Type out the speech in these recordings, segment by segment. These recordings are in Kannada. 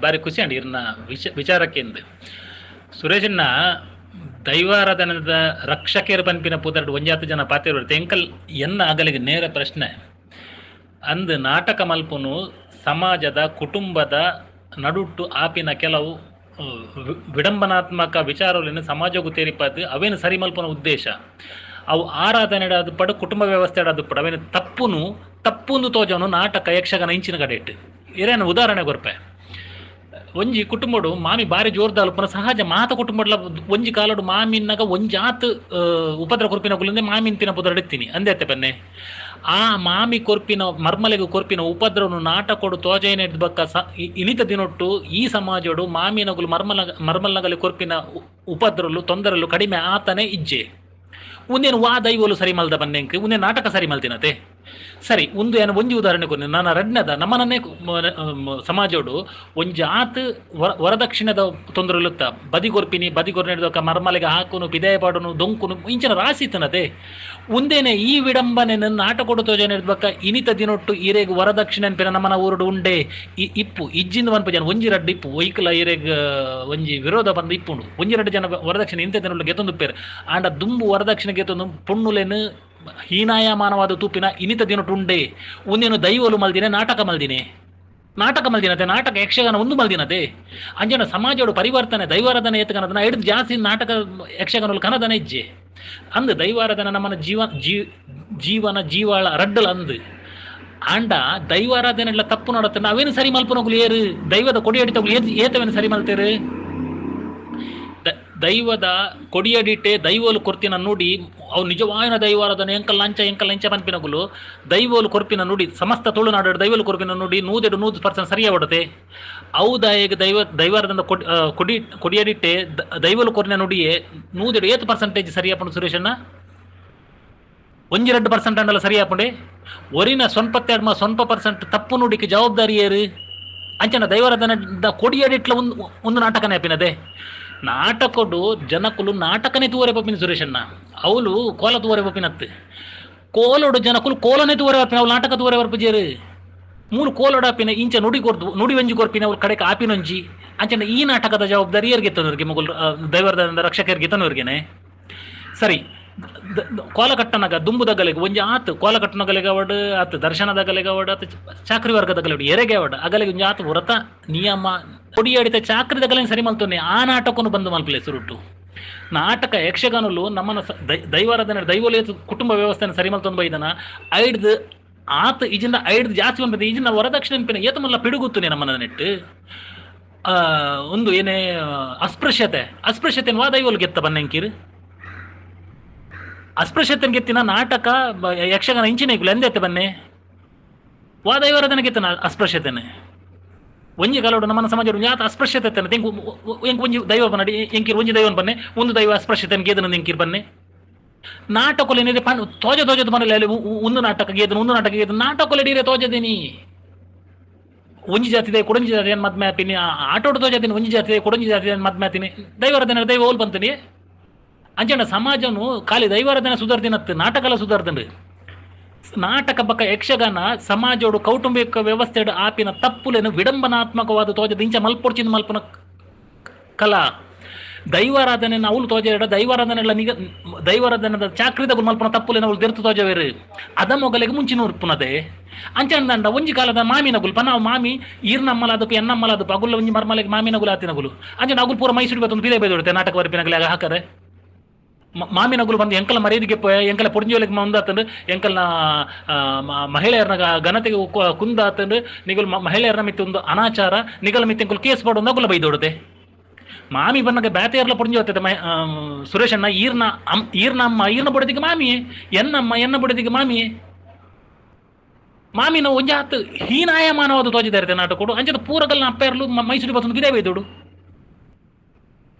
ಬಾರಿ ಖುಷಿ ಅಂಡಿ ಇರ್ನ ವಿಚ ವಿಚಾರಕ್ಕೆಂದು ಸುರೇಶನ್ನ ದೈವಾರಾಧನದ ರಕ್ಷಕೇರು ಪಂಪಿನ ಪುದರ್ಡು ಒಂಜಾತ ಜನ ಪಾತ್ರ ತೆಂಕಲ್ ಎನ್ನ ಅಗಲಿಗೆ ನೇರ ಪ್ರಶ್ನೆ. ಅಂದು ನಾಟಕ ಮಲ್ಪುನು ಸಮಾಜದ, ಕುಟುಂಬದ ನಡುಟ್ಟು ಆಪಿನ ಕೆಲವು ವಿಡಂಬನಾತ್ಮಕ ವಿಚಾರಗಳನ್ನು ಸಮಾಜಕ್ಕೂ ತೇರಿಪದ್ದು ಅವೇನು ಸರಿ ಮಲ್ಪನ ಉದ್ದೇಶ? ಅವು ಆರಾಧನೆ ಪಡು, ಕುಟುಂಬ ವ್ಯವಸ್ಥೆ ಪಡು, ಅವೇನು ತಪ್ಪುನು, ತಪ್ಪುಂದು ತೋಜನು ನಾಟಕ ಯಕ್ಷಗಾನ ಇಂಚಿನ ಕಡೆ ಇಟ್ಟು. ಇರೇನು ಉದಾಹರಣೆ ಕೊರ್ಪೆ ಒಂಜಿ ಕುಟುಂಬಡು ಮಾಮಿ ಬಾರಿ ಜೋರ್ದಾಲು ಪುನಃ ಸಹಜ ಮಾತ ಕುಟುಂಬಡ್ಲ ಒಂಜಿ ಕಾಲಡು ಮಾಮಿನಾಗ ಒಂಜಾತ್ ಉಪದ್ರ ಕೊರ್ಪಿನ ಮಾಮಿನ ತಿನ್ನ ಪುದ್ರ ಇಡ್ತೀನಿ. ಅಂದೇತೆ ಪನ್ನೆ. ಆ ಮಾಮಿ ಕೊರ್ಪಿನ, ಮರ್ಮಲೆಗೆ ಕೊರ್ಪಿನ ಉಪದ್ರವನ್ನು ನಾಟ ಕೊಡು ಬಕ್ಕ ಸ, ಇ- ಇನಿತ ದಿನೊಟ್ಟು ಈ ಸಮಾಜಡು ಮಾಮಿನಗುಲು ಮರ್ಮಲ, ಮರ್ಮಲ್ನಗಲಿ ಕೊರ್ಪಿನ ಉಪದ್ರಲು ತೊಂದರಲು ಕಡಿಮೆ ಆತನೇ ಇಜ್ಜೆ. ಒಂದೇನು ವಾ ದೈವಲು ಸರಿ ಮಲ್ದ ಬನ್ನೆಂಕ್ ಒಂದೇ ನಾಟಕ ಸರಿ ಮಲ್ತಿನತೆ. ಸರಿ, ಒಂದು ಏನು ಒಂಜಿ ಉದಾಹರಣೆ ಕೊನೆ ನನ್ನ ರಡ್ನದ ನಮ್ಮನನ್ನೇ ಸಮಾಜೋಡು ಒಂಜಿ ಆತ್ ವರ, ವರದಕ್ಷಿಣದ ತೊಂದರೆಲುತ್ತ ಬದಿಗೊರ್ಪಿನಿ ಬದಿಗೊರ್ ಕೊರ್ನೆಡ್ದೊಕ್ಕ ಮರ್ಮಲೆಗೆ ಹಾಕುನು, ಪಿದಾಯ ಪಾಡುನು, ದೊಂಕುನು, ಇಂಚಿನ ರಾಸಿತನತೆ ಒಂದೇನೆ ಈ ವಿಡಂಬನೆ ನಾಟ ಕೊಡುತ್ತೋ ಜನ ಬಕ್ಕ ಇನಿತ ದಿನೊಟ್ಟು ಈರೆಗ್ ವರದಕ್ಷಿಣೆ ಅನ್ಪಿನ ನಮ್ಮನ ಊರುಡು ಉಂಡೆ. ಇಪ್ಪು, ಇಜ್ಜಿಂದ ಬಂದ ಜನ ಒಂಜಿ ರಡ್ಡು ಇಪ್ಪು, ವೈಕಲ ಈರೆಗ್ ಒಂಜಿ ವಿರೋಧ ಬಂದ ಇಪ್ಪುಂಡು. ಒಂಜಿ ರಡ್ಡು ಜನ ವರದಕ್ಷಿಣೆ ಇಂತ ದಿನ ಗೆತ್ತೊಂದು ಪೇರು ಆಂಡ ದುಂಬು ವರದಕ್ಷಿಣೆ ಗೆತ್ತೊಂದು ಪೊಣ್ಣುಲೆನು ಹೀನಾಯಮಾನವಾದ ತೂಪಿನ ಇನಿತ ದಿನ ಟುಂಡೆ ಒಂದೇನು ದೈವಲು ಮಲ್ದಿನೆ, ನಾಟಕ ಮಲ್ದಿನೆ. ನಾಟಕ ಮಲ್ದಿನತೆ, ನಾಟಕ ಯಕ್ಷಗಾನ ಒಂದು ಮಲ್ದಿನತೆ. ಅಂಜನ ಸಮಾಜಡು ಪರಿವರ್ತನೆ, ದೈವಾರಾಧನೆ ಎತ್ತಕನದನ ಹಿಡಿದು ಜಾಸ್ತಿ ನಾಟಕ ಯಕ್ಷಗಾನ ಕನದನ ಹೆಜ್ಜೆ. ಅಂದು ದೈವಾರಾಧನೆ ನಮ್ಮನ ಜೀವ, ಜೀ, ಜೀವನ ಜೀವಾಳ ರಡ್ಡಲ ಅಂದು. ಆಂಡ ದೈವಾರಾಧನೆ ಎಲ್ಲ ತಪ್ಪು ನೋಡತ್ತೆ, ನಾವೇನು ಸರಿ ಮಲ್ಪನೋಗ್ಲು ಏರು? ದೈವದ ಕೊಡಿ ಅಡಿತಗುಲು ಏತ್ ಏತವೇನು ಸರಿ ಮಲ್ತೇರು? ದೈವದ ಕೊಡಿಯಡಿಟ್ಟೆ ದೈವೋಲು ಕೊರ್ತಿನ ನುಡಿ, ಅವು ನಿಜವಾಯಿನ ದೈವಾರಾಧನೆ ಎಂಕಲ್ ಲಂಚ ಎಂಕಲ್ ಲಂಚ ಪನ್ಪಿನಗುಲು ದೈವೋಲು ಕೊರ್ಪಿನ ನುಡಿ, ಸಮಸ್ತ ತುಳುನಾಡು ದೈವಲು ಕೊರ್ಪಿನ ನುಡಿ, ನೂದೆಡು ನೂದು ಪರ್ಸೆಂಟ್ ಸರಿಯ ಹೊಡತೆ ದಯಗೆ ದೈವ ದೈವಾರದಿಂದ ಕೊಡಿ ಕೊಡಿಯಡಿಟ್ಟೆ ದೈವಲು ಕೊರಿನ ನುಡಿಯೇ ನೂದೆಡು ಏತ್ ಪರ್ಸೆಂಟೇಜ್ ಸರಿಯಾಪುಂಡು ಸುರೇಶಣ್ಣ? ಒಂಜಿ ಪರ್ಸೆಂಟ್ ಅಂಡಲ್ಲ ಸರಿಯಾಪುಂಡೆ ಒರಿನ ಸೊನ್ಪತ್ತೆರಡು ಸೊನ್ಪ ಪರ್ಸೆಂಟ್ ತಪ್ಪು ನುಡಿಕೆ ಜವಾಬ್ದಾರಿ ಏರು? ಅಂಚನ ದೈವಾರದನ ಕೊಡಿಯಡಿಟ್ಲ ಒಂದು ಒಂದು ನಾಟಕ ಅಪ್ಪಿನದೆ. ನಾಟಕಡು ಜನಕುಲು ನಾಟಕನೇ ತೂವರೆ ಪಪ್ಪಿನ ಸುರೇಶಣ್ಣ. ಅವಳು ಕೋಲ ತೂವರೆ ಪಪ್ಪಿನತ್ತು ಕೋಲೋಡು ಜನಕುಲು ಕೋಲನೆ ತೂವರೆ ಪಪ್ಪಿನ ಅವ್ಳು ನಾಟಕ ತೂವರೆ ಬರ್ಪಜೇರು ಮೂಲು ಕೋಲೋಡಾಪಿನ ಇಂಚ ನುಡಿ ಕೊರ್ದು ನುಡಿ ವಂಜಿ ಕೊರ್ಪಿನ ಅವ್ರ ಕಡೆಗೆ ಆಪಿನೊಂಜಿ ಅಂಚನ ಈ ನಾಟಕದ ಜವಾಬ್ದಾರಿ ಯಾರಿಗೆ ತನ್ನವ್ರಿಗೆ ಮೊಗಲ್ ದೈವರ್ದ ರಕ್ಷಕರಿಗೆ ತನ್ನವ್ರಿಗೆನೆ ಸರಿ ದ- ದುಂಬುದ ಕೋಲಕಟ್ಟನಗ ದುಂಬುದಗಲಿಗೆ ಒಂಜಿ ಆತು ಕೋಲಕಟ್ಟನಗಲಿಗೆ ಅವಡು, ಆತು ದರ್ಶನದಗಲಿಗೆ ಅವಡು, ಆತು ಚಾಕ್ರಿ ವರ್ಗದಗಲಿ ಎರೆಗೆ ಅವಡು ಅಗಲಿಗೆ ಒಂಜಿ ಆತು ವ್ರತ, ನಿಯಮ ಕೊಡಿ ಅಡಿತ ಚಾಕ್ರಿದಗಲಿಗೆ ಸರಿ ಮಲ್ತೊನೆ ಆ ನಾಟಕನು ಬಂದು ಮಲ್ಪಲೆ ಸುರುಟು. ನಾಟಕ ಯಕ್ಷಗಾನಲು ನಮ್ಮನ ದೈವಾರಾಧನೆ ದೈವಲೇತ ಕುಟುಂಬ ವ್ಯವಸ್ಥೆನ ಸರಿ ಮಲ್ತೊಂದು ಬೈದನ ಐಡ್ದು ಆತ ಇಜಿಂದ ಐಡ್ದು ಜಾಸ್ತಿ ಬಂದ ಈಜಿನ ವರದಕ್ಷಿಣೆ ಪಿನ ಏತ ಮಲ್ಲ ಪಿಡುಗುತ್ತನೆ ನಮ್ಮನ ನೆಟ್ಟು. ಒಂದು ಏನೇ, ಅಸ್ಪೃಶ್ಯತೆ ಅಸ್ಪೃಶ್ಯತೆ ವಾ ದೈವಲು ಗೆತ್ತ ಬನ್ನಂಕಿರು. ಅಸ್ಪೃಶ್ಯತೆನ ಗೆತ್ತಿನ ನಾಟಕ ಯಕ್ಷಗಾನ ಇಂಚಿನ ಇಗ್ಲು ಎಂದೆತ್ತೆ ಬನ್ನಿ? ವಾದೈವರದನ ಗೆತ್ತಿನ ಅಸ್ಪೃಶ್ಯತೆನೆ. ಒಂಜಿ ಕಲೋಡು ನಮ್ಮ ಸಮಾಜ ಯಾತ ಅಸ್ಪೃಶ್ಯತೆ ತನ್ನ ತೆಂಕು ಎಂಕ್ ಒಂಜಿ ದೈವ ಬನ್ನಡಿ ಎಂಕಿರ್ ಒಂಜಿ ದೈವನ್ ಬನ್ನೆ, ಒಂದು ದೈವ ಅಸ್ಪೃಶ್ಯತನ ಗೇದನ ಎಂಕಿರ್ ಬನ್ನೆ. ನಾಟಕೊಲೆ ನೀರೆ ಪಣ್ ತೋಜ ತೋಜದ ಮನೇಲಿ ಅಲ್ಲಿ ಒಂದು ನಾಟಕ ಗೇದನ ಒಂದು ನಾಟಕ ಗೇದನ, ನಾಟಕೊಲೆ ನೀರೆ ತೋಜದೇನಿ. ಒಂಜಿ ಜಾತಿ ಇದೆ ಕೊಡಂಜಿ ಜಾತಿ ಏನು ಮದ್ಮೆ ಹಾಪಿನಿ ಆಟೋಡು ತೋಜದಿನಿ, ಒಂಜಿ ಜಾತಿ ಇದೆ ಕೊಡಂಜಿ ಜಾತಿ ಏನು ಮದ್ಮೆ ಹಾತೀನಿ ದೈವರದನ ದೈವ ಓಲ್ ಬಂತೀನಿ. ಅಂಚನ ಸಮಾಜನು ಖಾಲಿ ದೈವಾರಾಧನೆ ಸುಧಾರ್ದಿನತ್ತು ನಾಟಕಲ ಸುಧಾರ್ದನ್ರಿ. ನಾಟಕ ಬಕ್ಕ ಯಕ್ಷಗಾನ, ಸಮಾಜೋಡು ಕೌಟುಂಬಿಕ ವ್ಯವಸ್ಥೆ ಆಪಿನ ತಪ್ಪುಲೇನು ವಿಡಂಬನಾತ್ಮಕವಾದ ತೋಜದ ಇಂಚ ಮಲ್ಪೊಡ್ಚಿನ ಮಲ್ಪನ ಕಲಾ. ದೈವಾರಾಧನೆ ಅವಳು ತೋಜೆಡ ದೈವಾರಾಧನೆ ನಿಗ, ದೈವಾರಾಧನದ ಚಾಕ್ರಿದ ಮಲ್ಪನ ತಪ್ಪುಲೇನು ಅವಳು ತೆರ್ತು ತೋಜವೇರು. ಅದ ಮೊಗಲಿಗೆ ಮುಂಚಿನ ಉರ್ಪುನದೆ ಅಂಚಂದಂಡ ಒಂಜಿ ಕಾಲದ ಮಾಮಿನ ಗುಲ್ಪ ನಾವು ಮಾಮಿ ಅದಪ್ಪು ಎನ್ನಮ್ಮಲ ಅದಪ್ಪು ಅಗುಲ್ಲ ಒಂಜಿ ಮರ್ಮಲೆಗೆ ಮಾಮಿನ ಗುಲಾತಿನ ಗುಲು ಅಂಚೆ ಅಗುಲ್ ಪೂರ ಮೈಸೂರು ಬತ್ತೊಂದು ಪಿದೆ ಬೇದೊಡುತ್ತೆ ನಾಟಕ ವರ್ಪಿನಗಲಾಗ ಹಾಕರೆ ಮಾಮಿನಗುಲು ಬಂದು ಎಂಕಲ ಮರ್ಯಾದೆಗೆ ಎಂಕಲ ಪುಡ್ಜಿಯೊಳಗೆ ಮುಂದಾತಂದು ಎಂಕಲ್ನ ಮಹಿಳೆಯರನ್ನ ಘನತೆಗೆ ಕುಂದಾತಂದು ನಿಗಲ್ ಮಹಿಳೆಯರನ್ನ ಮಿತ್ತ ಒಂದು ಅನಾಚಾರ, ನಿಗಲ ಮಿತ್ತ ಎಂಕಲ್ ಕೇಸ್ ಪಡೋ ನಗುಲ ಬೈದೋಡದೆ ಮಾಮಿ ಬಂದಾಗ ಬ್ಯಾತೆಯರ್ಲ ಪುಡ್ಜಿ ಮೈ ಸುರೇಶಣ್ಣ ಈರ್ನ ಅಮ್, ಈರ್ನ ಅಮ್ಮ, ಈರ್ನ ಬುಡದಿಗೆ ಮಾಮಿಯೇ ಎನ್ನಮ್ಮ ಎನ್ನ ಬುಡದಿಗೆ ಮಾಮಿಯೇ. ಮಾಮಿನ ಒಂಜಾತ್ ಹೀನಾಯಮಾನವಾದ ತೋಜಿದಾರೆ ನಾಟಕ ಅಂಚದ ಪೂರಗಲ್ನ ಅಪ್ಪೆರ್ಲು ಮೈಸೂರಿಗೆ ಮೈಸೂರು ಬತ್ತೊಂದು ಗಿದೇ ಬೈದೋಡು.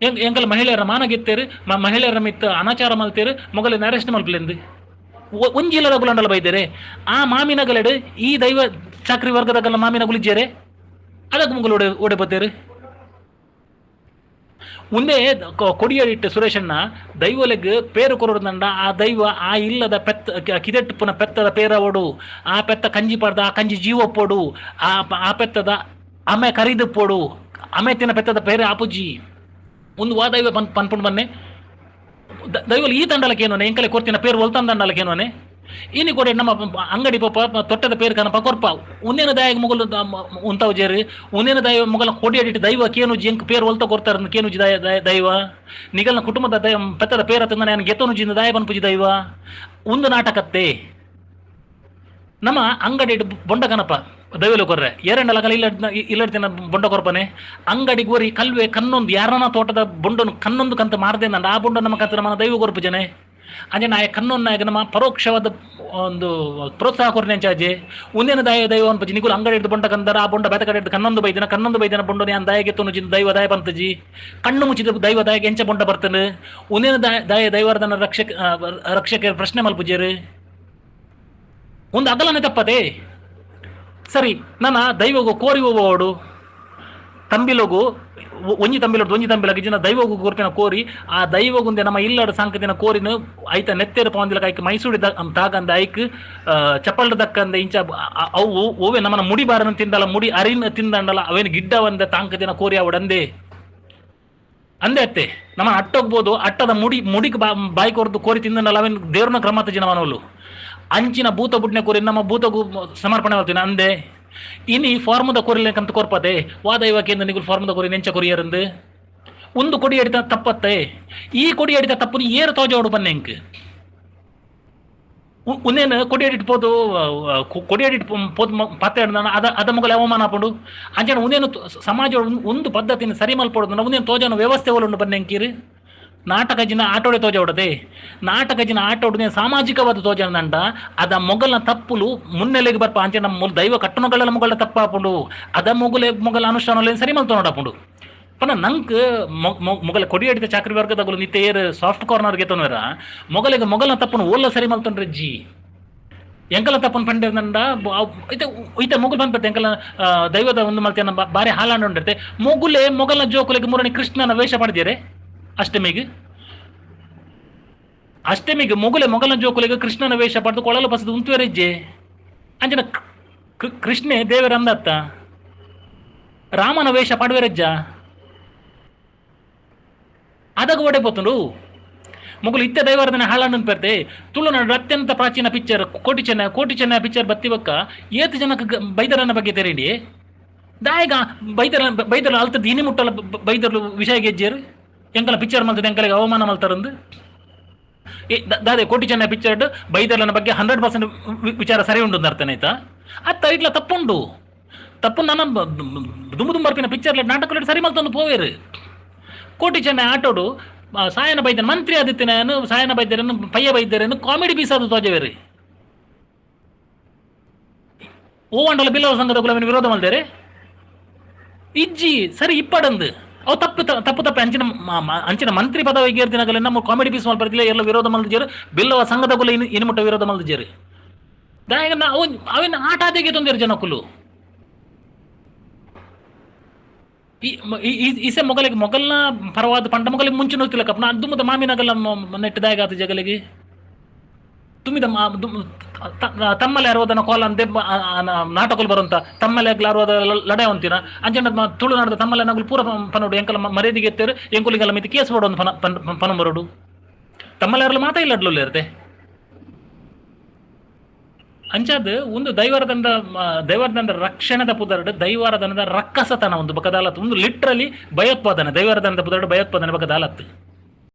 ಎಂಗ್ ಎಂಕಲ್ ಮಹಿಳೆಯರ ಮಾನ ಗೆತ್ತೇರು, ಮ- ಮಹಿಳೆಯರ ಮಿತ್ತ ಅನಾಚಾರ ಮಲ್ತೇರು, ಮೊಗಲಿನ ಅರೆಸ್ಟ್ ಮಲ್ಪಲೆಂದು. ಒಂಜಿಲ್ಲದ ಗುಲಂಡಲ ಬೈದೇರೆ. ಆ ಮಾಮಿನಗಲೆಡು ಈ ದೈವ ಚಾಕ್ರಿ ವರ್ಗದಗಲ ಮಾಮಿನ ಗುಲಿಜ್ಜೇರೆ ಅದಕ್ಕೆ ಮುಗಲು ಓಡೆ ಬತ್ತೇರು. ಮುಂದೆ ಕೊಡಿಯಡಿಟ್ಟು ಸುರೇಶಣ್ಣ ದೈವಲೆಗ್ ಪೇರು ಕೊರೋದಂಡ ಆ ದೈವ ಆ ಇಲ್ಲದ ಪೆತ್ತ ಕಿದೆಟ್ಟುಪುನ ಪೆತ್ತದ ಪೇರವಡು ಆ ಪೆತ್ತ ಕಂಜಿ ಪಡ್ದ, ಆ ಕಂಜಿ ಜೀವಪ್ಪೊಡು ಆ ಆ ಪೆತ್ತದ ಆಮೆ ಕರಿದು ಪೋಡು ಆಮೆ ತಿನ್ನ ಪೆತ್ತದ ಪೇರೆ ಆಪುಜಿ. ಒಂದು ವಾ ದೈವ ಪನ್ ಪನ್ಪುಂಡು ಬನ್ನೆ ದೈವಲು ಈ ತಂಡಲಕ್ಕೆ ಏನೋನೆ ಎಂಕಲೆ ಕೊರ್ತಿನ ಪೇರು ಒಲ್ತನ ತಂಡಲಕ್ಕೆ ಏನೋನೆ ಇನಿ ಕೊಡೆ ನಮ್ಮ ಅಂಗಡಿ ಪಪ್ಪ ತೊಟ್ಟದ ಪೇರು ಕನಪ ಕೊರ್ಪ. ಉನ್ನೇನ ದಾಯಗ ಮುಗಲು ಉಂತಾವ್ ಜೇರಿ ಉನ್ನೇನ ದೈವ ಮುಗಲ ಕೊಡಿ ಅಡಿಟ್ಟು ದೈವ ಕೇನುಜಿ ಎಂಕ್ ಪೇರು ಒಲ್ತ ಕೊರ್ತಾರ ಕೇನುಜಿ ದಯ- ದೈವ. ನಿಗಲ್ನ ಕುಟುಂಬದ ದಯ ಪೆತ್ತದ ಪೇರ ತಂದ ನಾನು ಗೆತ್ತನುಜಿಂದ ದಯ ಬನ್ಪುಜಿ ದೈವ. ಒಂದು ನಾಟಕತ್ತೆ. ನಮ್ಮ ಅಂಗಡಿ ಬೊಂಡ ಕನಪ. ದೈವಲು ಕೊರ್ರೆ. ಏರೆಂಡಲ ಕಲ ಇಲ್ಲ ಇಲ್ಲಡ್ತಿನ ಬೊಂಡ ಕೊರ್ಪನೆ. ಅಂಗಡಿ ಗೋರಿ, ಕಲ್ವೆ ಕನ್ನೊಂದು ಯಾರನ ತೋಟದ ಬೊಂಡನು ಕನ್ನೊಂದು ಕಂತ ಮಾರದೆ ಆ ಬೊಂಡ ನಮ್ಮ ಕಂತ ನಮ್ಮ ದೈವ ಕೊರ್ಪು ಜನೆ. ಅಂಜೆ ನಾಯ ಕನ್ನೊಂದು ನಾಯಕ, ನಮ್ಮ ಪರೋಕ್ಷವಾದ ಒಂದು ಪ್ರೋತ್ಸಾಹ ಕೊರ್ನೆ ಅಂಚಾಜೆ ಒಂದೇನ ದಯ ದೈವ ಅನ್ಪಜಿ ನಿಗುಲು ಅಂಗಡಿ ಹಿಡಿದು ಬೊಂಡ ಕಂದರ, ಆ ಬೊಂಡ ಬೆತ ಕಡೆ ಹಿಡಿದು ಕನ್ನೊಂದು ಬೈದಿನ ಕನ್ನೊಂದು ಬೈದಿನ ಬೊಂಡ ನಾನು ದಯಗೆ ಗೆತ್ತನು ಜಿನ್ ದೈವ ದಯ ಬಂತಜಿ ಕಣ್ಣು ಮುಚ್ಚಿದ ದೈವ ದಯಗೆ ಎಂಚ ಬೊಂಡ ಬರ್ತನೆ. ಒಂದೇನ ದಯ ದಯ ದೈವರ್ಧನ ರಕ್ಷಕ ರಕ್ಷಕರ ರಕ್ಷಕ ಪ್ರಶ್ನೆ ಮಲ್ಪುಜೇರು ಒಂದು ಅಗಲನೆ ತಪ್ಪದೆ. ಸರಿ, ನನ್ನ ದೈವಗು ಕೋರಿ ಹೋಗುವವಡು. ತಂಬಿಲಗು ಒಂಜಿ ತಂಬಿಲೋಡು ಒಂಜಿ ತಂಬಿಲ ಗಿಜಿನ ದೈವಗು ಕೋರ್ಪಿನ ಕೋರಿ, ಆ ದೈವಗುಂದೆ ನಮ್ಮ ಇಲ್ಲಡ ಸಾಂಕತಿನ ಕೋರಿನ ಐತ ನೆತ್ತೇರು ಪವಂದಿಲಕ ಐಕ್ ಮೈಸೂಡಿ ದ ತಾಗಂದ ಐಕ್ ಚಪ್ಪಲ್ ದಕ್ಕಂದ ಇಂಚ ಅವು, ಓವೆ ನಮ್ಮನ ಮುಡಿ ಬಾರನ ತಿಂದಲ, ಮುಡಿ ಅರಿನ ತಿಂದಂಡಲ, ಅವೇನು ಗಿಡ್ಡ ಒಂದ ತಾಂಕದಿನ ಕೋರಿ ಅವಡಂದೆ. ಅಂದೆ ಅತ್ತೆ, ನಮ್ಮ ಅಟ್ಟೋಗ್ಬೋದು, ಅಟ್ಟದ ಮುಡಿ, ಮುಡಿಗೆ ಬಾ ಬಾಯಿ ಕೊರ್ದು ಕೋರಿ ತಿಂದನಲ್ಲ ಅವೇನು ದೇವ್ರನ್ನ ಕ್ರಮತ ಜನವನವಲು ಅಂಚಿನ ಭೂತ ಬುಡ್ನೆ ಕೋರಿ ನಮ್ಮ ಭೂತ ಸಮರ್ಪಣೆ ಮಾಡ್ತೀನಿ. ಅಂದೆ, ಇನಿ ಫಾರ್ಮದ ಅಂತ ಕೊರ್ಪದೆ. ವಾದ ಇವಕೇಂದ್ರ ನಿಗುಲ್ ಫಾರ್ಮದ ಕೊರಿ, ನೆಂಚ ಕೊರಿಯರಂದು ಒಂದು ಕೊಡಿ ಅಡಿತ ತಪ್ಪತ್ತೆ. ಈ ಕೊಡಿ ಅಡಿತ ತಪ್ಪು ಏರು ತೋಜೋಡು ಬನ್ನೆಂಕ್ ಉನ್ನೇನು ಕೊಡಿ ಅಡಿಟ್ ಪೋದು ಕೊಡಿ ಪೋದು ಪತ್ತೆ ಹಿಡ್ದಾನ ಅದ ಅದ ಮಗಲ ಅವಮಾನ ಹಾಕೊಂಡು ಅಂಚನ ಉನ್ನೇನು ಸಮಾಜ ಒಂದು ಪದ್ಧತಿನ ಸರಿ ಮಲ್ಪಡೋದು ಉನ್ನೇನು ತೋಜನ ವ್ಯವಸ್ಥೆ ಒಲುಂಡು ಬನ್ನೆಂಕೀರು ನಾಟಕ ಜಿನ ಆಟೋಡೆ ತೋಜ ಹೊಡದೆ. ನಾಟಕ ಜಿನ ಆಟ ಹೊಡದೆ ಸಾಮಾಜಿಕವಾದ ತೋಜನಂಡ ಅದ. ಮೊಗಲ್ನ ತಪ್ಪುಲು ಮುನ್ನೆಲೆಗೆ ಬರ್ಪ ಅಂಚೆ ನಮ್ಮ ದೈವ ಕಟ್ಟಣಗಳ ಮೊಗಲ ತಪ್ಪಾಪುಂಡು ಅದ ಮೊಗಲೆ ಮೊಗಲ ಅನುಷ್ಠಾನ ಸರಿ ಮಲ್ತು ನೋಡಪುಂಡು. ಪನ ನಂಕ್ ಮೊಗಲ ಕೊಡಿ ಅಡಿತ ಚಾಕ್ರಿ ವರ್ಗದಗಳು ನಿತ್ಯ ಸಾಫ್ಟ್ ಕಾರ್ನರ್ ಗೆತ್ತನವರ ಮೊಗಲಿಗೆ ಮೊಗಲ ತಪ್ಪನ ಓಲ್ಲ ಸರಿ ಮಲ್ತೊಂಡ್ರೆ ಜಿ. ಎಂಕಲ ತಪ್ಪನ್ ಪಂಡೆ ನಂಡ ಇತ ಮೊಗಲ್ ಬಂದ್ಪತ್ತೆ ಎಂಕಲ ದೈವದ ಒಂದು ಮಲ್ತಿಯನ್ನ ಬಾರಿ ಹಾಲಾಂಡ್ ಉಂಡಿರ್ತೆ ಮೊಗುಲೆ ಮೊಗಲ ಜೋಕುಲಿಗೆ ಮೂರನೇ ಕೃಷ್ಣನ ವೇಷ ಪಡೆದಿರೆ ಅಷ್ಟಮಿಗೆ? ಅಷ್ಟಮಿಗೆ ಮೊಗಲೆ ಮೊಗಲ ಜೋಕುಲಿಗೆ ಕೃಷ್ಣನ ವೇಷ ಪಡೆದು ಕೊಳಲು ಬಸದು ಉಂತುವರೆಜ್ಜೆ? ಅಂಜನ ಕೃಷ್ಣೆ ದೇವರ ಅಂದತ್ತ? ರಾಮನ ವೇಷ ಪಡುವೆರಜ್ಜ? ಅದಾಗ ಒಡೆ ಪೋತುಂಡು? ಮೊಗಲು ಇತ್ತ ದೈವಾರ್ಧನೆ ಹಾಳಣ್ಣನ ಪೆರ್ತೆ ತುಳುನಾಡು ಅತ್ಯಂತ ಪ್ರಾಚೀನ ಪಿಕ್ಚರ್ ಕೋಟಿ ಚೆನ್ನ ಕೋಟಿ ಚೆನ್ನ ಪಿಕ್ಚರ್ ಬತ್ತಿವಕ್ಕ ಏತು ಜನಕ್ಕೆ ಬೈದರನ ಬಗ್ಗೆ ತೆರೇಡಿ ದಾಯಗ, ಬೈದರ ಬೈದರ ಅಲ್ತದ ಇನಿ ಮುಟ್ಟಲ ಬೈದರು ವಿಷಯ ಗೆಜ್ಜೇರು? ಎಂಕಲ ಪಿಕ್ಚರ್ ಮಲ್ತದೆ ಎಂಕಲಿಗೆ ಅವಮಾನ ಮಲ್ತಾರಂದು ದಾದೆ, ಕೋಟಿ ಚೆನ್ನ ಪಿಕ್ಚರ್ ಬೈದರ್ಲನ ಬಗ್ಗೆ ಹಂಡ್ರೆಡ್ ಪರ್ಸೆಂಟ್ ವಿಚಾರ ಸರಿ ಉಂಡು ಅರ್ಥನ ಆಯ್ತಾ ಅತ್ತ ಇಟ್ಲ ತಪ್ಪುಂಡು ತಪ್ಪು ನನ್ನ ದುಂಬು ದುಂಬರ್ಪಿನ ಪಿಕ್ಚರ್ ನಾಟಕ ಸರಿ ಮಲ್ತೊಂದು ಪೋವೇರು. ಕೋಟಿ ಚೆನ್ನ ಆಟೋಡು ಸಾಯನ ಬೈದ್ಯನ, ಮಂತ್ರಿ ಆದಿತ್ಯನನು ಸಾಯನ ಬೈದ್ಯರನ್ನು, ಪಯ್ಯ ಬೈದ್ಯರನ್ನು ಕಾಮಿಡಿ ಪೀಸ್ ಅದು ತೋಜವೇರಿ ಓ ಅಂಡಲ ಬಿಲ್ಲವ ಸಂಘದ ಕುಲವಿನ ವಿರೋಧ ಮಲ್ದೇರೆ ಇಜ್ಜಿ, ಸರಿ ಇಪ್ಪಡಂದು. ಅವು ತಪ್ಪು ತಪ್ಪು ತಪ್ಪು. ಅಂಚಿನ ಅಂಚಿನ ಮಂತ್ರಿ ಪದವಿಗೆ ದಿನಗಳಲ್ಲಿ ನಮ್ಮ ಕಾಮಿಡಿ ಪೀಸ್ ಮಲ್ಪರ್ತಿಲ್ಲ ಎಲ್ಲ ವಿರೋಧ ಮಲ್ದಿಜೇರು ಬಿಲ್ಲವ ಸಂಘದ ಕುಲ ಇನ್, ಇನ್ಮುಟ್ಟ ವಿರೋಧ ಮಲ್ದಿಜೇರು ದಾಯಗ ಅವು, ಅವಿನ ಆಟ ಆದಿಗೆ ತೊಂದರೆ ಜನ ಈ- ಈಸೆ ಮೊಗಲಿಗೆ ಮೊಗಲ್ನ ಪರವಾದ ಪಂಡ ಮೊಗಲಿಗೆ ಮುಂಚೆ ನೋಡ್ತಿಲ್ಲ ಕಪ್ಪ ನಾ ದುಮ್ಮದ ಮಾಮಿನಗಲ್ಲ ನೆಟ್ಟದಾಗ ಆತ ಜಗಲಿಗೆ. ತುಂಬಿದ ಮಾ ದುಮ್- ತ- ತ- ತಮ್ಮಲ್ಲಿ ಅರವದನ ಕೋಲ ಅಂದೆ ನಾಟಕಲ್ ಬರುವಂತ ತಮ್ಮಲೆ ಅರವದ ಲಡೆ ಅಂತಿನ ಅಂಜನ ತುಳು ತುಳುನಾಡದ ತಮ್ಮಲೆ ನಗಲು ಪೂರ ಪನೋಡು ಎಂಕಲ ಮರ್ಯಾದಿಗೆ ಎತ್ತೇರು ಎಂಕುಲಿಗೆಲ್ಲ ಮಿತಿ ಕೇಸ್ ಮಾಡೋದು ಪನ ಪನ್- ಬರೋಡು ತಮ್ಮಲೆ ಅರಲು ಮಾತಾ ಇಲ್ಲ ಅಡ್ಲು ಇರುತ್ತೆ ಅಂಚಾದ ಒಂದು ದೈವಾರದಂದ ದೈವಾರದಂದ ರಕ್ಷಣದ ಪುದರ್ಡ್ ದೈವಾರದನದ ರಕ್ಕಸತನ ಒಂದು ಬಕದಾಲತ್ ಒಂದು ಲಿಟ್ರಲಿ ಭಯೋತ್ಪಾದನೆ ದೈವಾರದಂದ ಪುದರ್ಡ್ ಭಯೋತ್ಪಾದನೆ ಬಕದಾಲತ್